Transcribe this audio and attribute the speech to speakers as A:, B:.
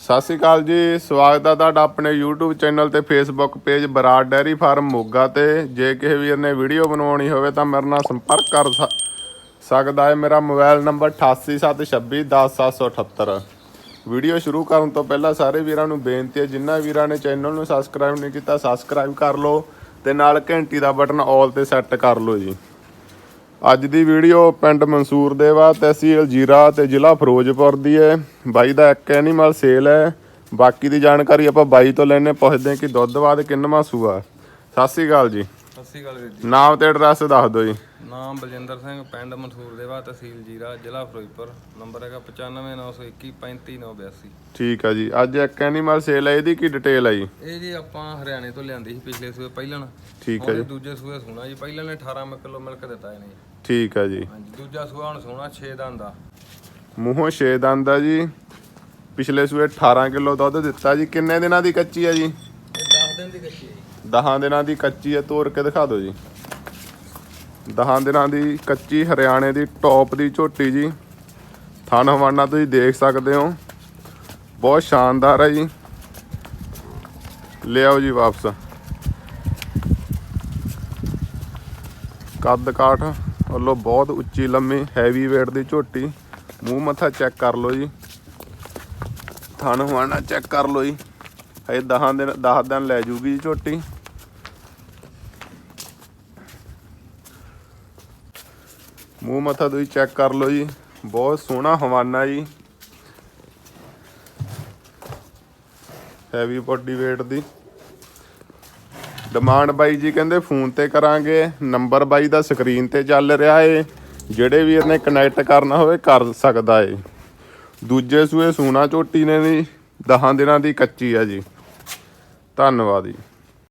A: ਸਤਿ ਸ਼੍ਰੀ ਅਕਾਲ ਜੀ, ਸਵਾਗਤ ਹੈ ਤੁਹਾਡਾ ਆਪਣੇ YouTube ਚੈਨਲ ਤੇ Facebook page Brar dairy farm Moga ਤੇ। ਜੇ ਕਿਸੇ ਵੀਰ ਨੇ ਵੀਡੀਓ ਬਣਾਉਣੀ ਹੋਵੇ ਤਾਂ ਮੇਰੇ ਨਾਲ ਸੰਪਰਕ ਕਰ ਸ- ਸਕਦਾ ਹੈ। ਮੇਰਾ ਮੋਬਾਈਲ ਨੰਬਰ 8876210778 ਵੀਡੀਓ ਸ਼ੁਰੂ ਕਰਨ ਤੋਂ ਪਹਿਲਾਂ ਸਾਰੇ ਵੀਰਾਂ ਨੂੰ ਬੇਨਤੀ ਹੈ ਜਿਨ੍ਹਾਂ ਵੀਰਾਂ ਨੇ ਚੈਨਲ ਨੂੰ ਸਬਸਕ੍ਰਾਈਬ ਨਹੀਂ ਕੀਤਾ ਸਬਸਕ੍ਰਾਈਬ ਕਰ ਲਓ ਤੇ ਨਾਲ ਘੰਟੀ ਦਾ ਬਟਨ ਆਲ ਤੇ ਸੈੱਟ ਕਰ ਲਓ ਜੀ। ਅੱਜ ਦੀ ਵੀਡੀਓ ਪਿੰਡ ਮਨਸੂਰ ਦੇਵਾ ਤਹਿਸੀਲ ਜੀਰਾ ਤੇ ਜ਼ਿਲ੍ਹਾ ਫਿਰੋਜ਼ਪੁਰ ਦੀ ਹੈ ਬਾਈ ਦਾ ਇੱਕ ਐਨੀਮਲ ਸੇਲ ਹੈ ਬਾਕੀ ਦੀ ਜਾਣਕਾਰੀ ਆਪਾਂ ਬਾਈ ਤੋਂ ਲੈਣੇ ਪੁੱਛਦੇ ਕਿ ਦੁੱਧ ਬਾਅਦ ਕਿੰਨਵਾਂ ਸੂਆ ਸਤਿ ਸ੍ਰੀ ਅਕਾਲ ਜੀ।
B: ਸਤਿ ਸ਼੍ਰੀ ਅਕਾਲ ਵੀਰ ਜੀ।
A: ਨਾਮ ਤੇ ਐਡਰੈਸ ਦੱਸ ਦਿਓ ਜੀ।
B: ਨਾਮ ਬਲਜਿੰਦਰ ਸਿੰਘ ਪਿੰਡ ਮਨਸੂਰ ਦੇਵਾ ਤਹਿਸੀਲ ਜੀਰਾ ਜ਼ਿਲ੍ਹਾ ਫਿਰੋਜ਼ਪੁਰ। ਨੰਬਰ ਹੈਗਾ 9591 35982
A: ਠੀਕ ਆ ਜੀ। ਅੱਜ ਇੱਕ ਐਨੀਮਲ ਸੇਲ ਹੈ ਇਹਦੀ ਕੀ ਡਿਟੇਲ ਹੈ ਜੀ?
B: ਇਹ ਜੀ ਆਪਾਂ ਹਰਿਆਣੇ ਤੋਂ ਲਿਆਂਦੀ ਸੀ ਪਿਛਲੇ ਸੂਏ ਪਹਿਲਣ।
A: ਠੀਕ
B: ਉਹਦੇ
A: ਜੀ।
B: ਦੂਜੇ ਸੂਏ ਸੋਣਾ ਜੀ। ਪਹਿਲਣ ਨੇ 18 ਕਿਲੋ ਮਿਲਕ ਦਿੱਤਾ ਇਹਨੇ।
A: ਠੀਕ ਆ ਜੀ।
B: ਹਾਂਜੀ ਦੂਜਾ ਸੂਆ ਹੁਣ ਸੋਣਾ 6 ਦੰਦ ਦਾ
A: ਮੂੰਹੋਂ 6 ਦੰਦ ਆ ਜੀ। ਪਿਛਲੇ ਸੂਏ 18 ਕਿਲੋ ਦੁੱਧ ਦਿੱਤਾ ਜੀ। ਕਿੰਨੇ ਦਿਨਾਂ ਦੀ ਕੱਚੀ ਆ ਜੀ?
B: ਇਹ 10 ਦਿਨ ਦੀ ਕੱਚੀ ਹੈ ਜੀ।
A: 10 ਦਿਨਾਂ ਦੀ ਕੱਚੀ ਹੈ ਤੋੜ ਕੇ ਦਿਖਾ ਦਿਓ ਜੀ। 10 ਦਿਨਾਂ ਦੀ ਕੱਚੀ ਹਰਿਆਣੇ ਦੀ ਟੌਪ ਦੀ ਝੋਟੀ ਜੀ। ਥਣ ਹਵਾਨਾ ਤੁਸੀਂ ਦੇਖ ਸਕਦੇ ਹੋ। ਬਹੁਤ ਸ਼ਾਨਦਾਰ ਹੈ ਜੀ। ਲਿਆਓ ਜੀ ਵਾਪਸ। ਕੱਦ ਕਾਠ। ਵੱਲੋਂ ਬਹੁਤ ਉੱਚੀ ਲੰਮੀ ਹੈਵੀ weight ਦੀ ਝੋਟੀ। ਮੂੰਹ ਮੱਥਾ ਚੈੱਕ ਕਰ ਲਓ ਜੀ। ਥਣ ਹਵਾਨਾ ਚੈੱਕ ਕਰ ਲਓ ਜੀ। ਹਜੇ 10 ਦਿਨ 10 ਦਿਨ ਲੈ ਜੂਗੀ ਜੀ ਝੋਟੀ। ਮੂੰਹ ਮੱਥਾ ਤੁਸੀਂ ਚੈੱਕ ਕਰ ਲਓ ਜੀ। ਬਹੁਤ ਸੋਹਣਾ ਹਵਾਨਾ ਜੀ। ਹੈਵੀ ਬੋਡੀ weight ਦੀ। ਡਿਮਾਂਡ ਬਾਈ ਜੀ ਕਹਿੰਦੇ ਫੋਨ ਤੇ ਕਰਾਂਗੇ, ਨੰਬਰ ਬਾਈ ਦਾ ਸਕਰੀਨ ਤੇ ਚੱਲ ਰਿਹਾ ਏ, ਜਿਹੜੇ ਵੀਰ ਨੇ ਕਨੈਕਟ ਕਰਨਾ ਹੋਵੇ ਕਰ ਸਕਦਾ ਏ। ਦੂਜੇ ਸੂਏ ਸੂਣਾ ਝੋਟੀ ਨੇ ਵੀ 10 ਦਿਨਾਂ ਦੀ ਕੱਚੀ ਆ ਜੀ। ਧੰਨਵਾਦ ਜੀ।